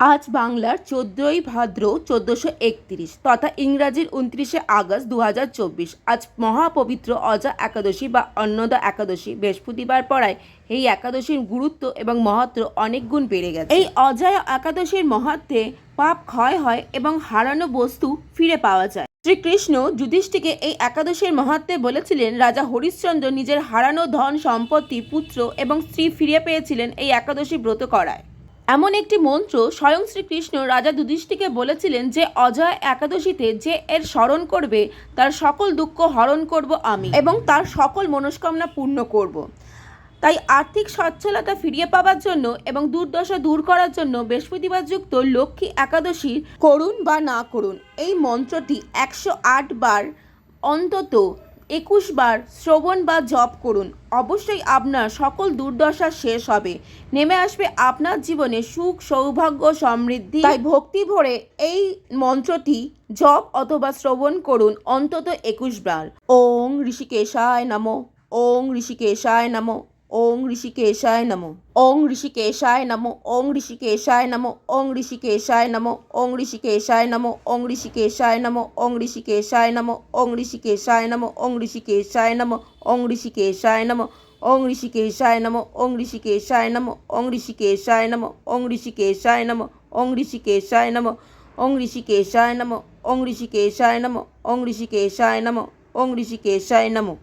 আজ বাংলার চোদ্দোই ভাদ্র চোদ্দোশো একত্রিশ তথা ইংরাজির উনত্রিশে আগস্ট দু হাজার চব্বিশ। আজ মহাপবিত্র অজা একাদশী বা অন্নদা একাদশী। বৃহস্পতিবার পড়ায় এই একাদশীর গুরুত্ব এবং মহত্ব অনেক গুণ বেড়ে গেছে। এই অজয় একাদশীর মহাত্মে পাপ ক্ষয় হয় এবং হারানো বস্তু ফিরে পাওয়া যায়। শ্রীকৃষ্ণ যুধিষ্ঠিকে এই একাদশীর মহাত্মে বলেছিলেন, রাজা হরিশ্চন্দ্র নিজের হারানো ধন, সম্পত্তি, পুত্র এবং স্ত্রী ফিরে পেয়েছিলেন এই একাদশী ব্রত করায়। এমন একটি মন্ত্র স্বয়ং শ্রীকৃষ্ণ রাজা দুধিষ্ঠিকে বলেছিলেন যে, অজয় একাদশীতে যে এর স্মরণ করবে, তার সকল দুঃখ হরণ করব আমি এবং তার সকল মনস্কামনা পূর্ণ করব। তাই আর্থিক সচ্ছলতা ফিরিয়ে পাওয়ার জন্য এবং দুর্দশা দূর করার জন্য বৃহস্পতিবার যুক্ত লক্ষ্মী একাদশীর করুন বা না করুন, এই মন্ত্রটি একশো আট বার অন্তত একুশ বার শ্রবণ বা জপ করুন। অবশ্যই আপনার সকল দুর্দশা শেষ হবে। নেমে আসবে আপনার জীবনে সুখ, সৌভাগ্য, সমৃদ্ধি। তাই ভক্তি ভরে এই মন্ত্রটি জপ অথবা শ্রবণ করুন অন্তত একুশ বার। ওং ঋষিকেশায় নমো। ওং ঋষিকেশায় নমো। ওং ঋষিকেশায় নমো ওং ঋষিকেশায় নমো ওং ঋষিকেশায় নমো ওং ঋষিকেশায় নমো ওং ঋষিকেশায় নমো ওং ঋষিকেশায় নমো ওং ঋষিকেশায় নমো ওং ঋষিকেশায় নমো ওং ঋষিকেশায় নমো ওং ঋষিকেশায় নমো ওং ঋষিকেশায় নমো ওং ঋষিকেশায় নমো ওং ঋষিকেশায় নমো ওং ঋষিকেশায় নমো ওং ঋষিকেশায় নমো ওং ঋষিকেশায় নমো ওং ঋষিকেশায় নমো ওং ঋষিকেশায় নমো ওং ঋষিকেশায় নমো